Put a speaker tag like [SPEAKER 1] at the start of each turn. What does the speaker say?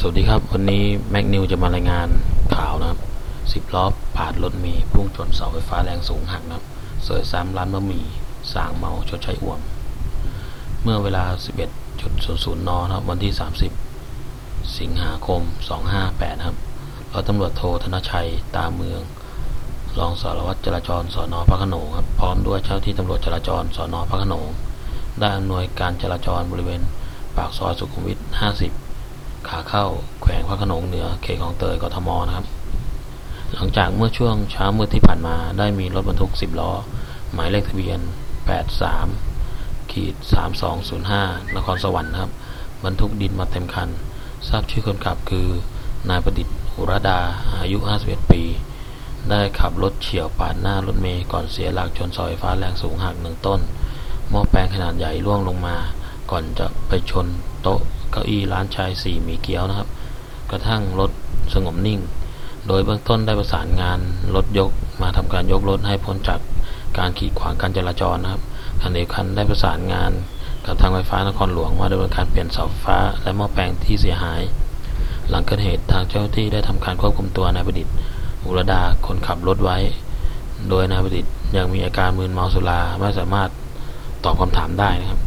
[SPEAKER 1] สวัสดีครับ วันนี้แม็กนิวจะมารายงานข่าวนะครับสิบล้อผ่านรถมล์พุ่งชนเสาไฟฟ้าแรงสูงหักนะครับเสยซ้ำร้านบะหมี่สางเมาชดใช้อ่วม เมื่อเวลา 11.00 นนะครับ วันที่ 30 สิงหาคม 258นะครับร้อยตำรวจโทธนชัยตาเมือง รองสารวัตรจราจรสอนอพระโขนงครับพร้อมด้วยเจ้าที่ตำรวจจราจรสอนอพระโขนงได้อำนวยการจราจรบริเวณ ปากซอยสุขุมวิท 50 ขาเข้าแขวงพระขนงเหนือเขตของเตยกทมนะครับ หลังจากเมื่อช่วงเช้ามืดที่ผ่านมาได้มีรถบรรทุก 10 ล้อ หมายเลขทะเบียน 83ขีด3205 นครสวรรค์นะครับ บรรทุกดินมาเต็มคัน ทราบชื่อคนขับคือนายประดิษฐ์หุรดาอายุ 51 ปี ได้ขับรถเฉี่ยวปาดหน้ารถเมย์ก่อนเสียหลักชนเสาไฟฟ้าแรงสูงหักหนึ่งต้นหม้อแปลงขนาดใหญ่ร่วงลงมา ก่อนจะไปชนโต๊ะเก้าอี้ร้านชายสี่มีเกี๊ยวนะครับ กระทั่งรถสงบนิ่ง โดยเบื้องต้นได้ประสานงานรถยกมาทำการยกรถให้พ้นจากการขีดขวางการจราจรนะครับขณะเดียวกันได้ประสานงานกับทางไฟฟ้านครหลวงว่าดำเนินการเปลี่ยนเสาฟ้า และหม้อแปลงที่เสียหาย หลังเกิดเหตุทางเจ้าหน้าที่ได้ทำการควบคุมตัวนายประดิษฐ์อุรดาคนขับรถไว้ โดยนายประดิษฐ์ยังมีอาการมึนเมาสุราไม่สามารถตอบคำถามได้นะครับ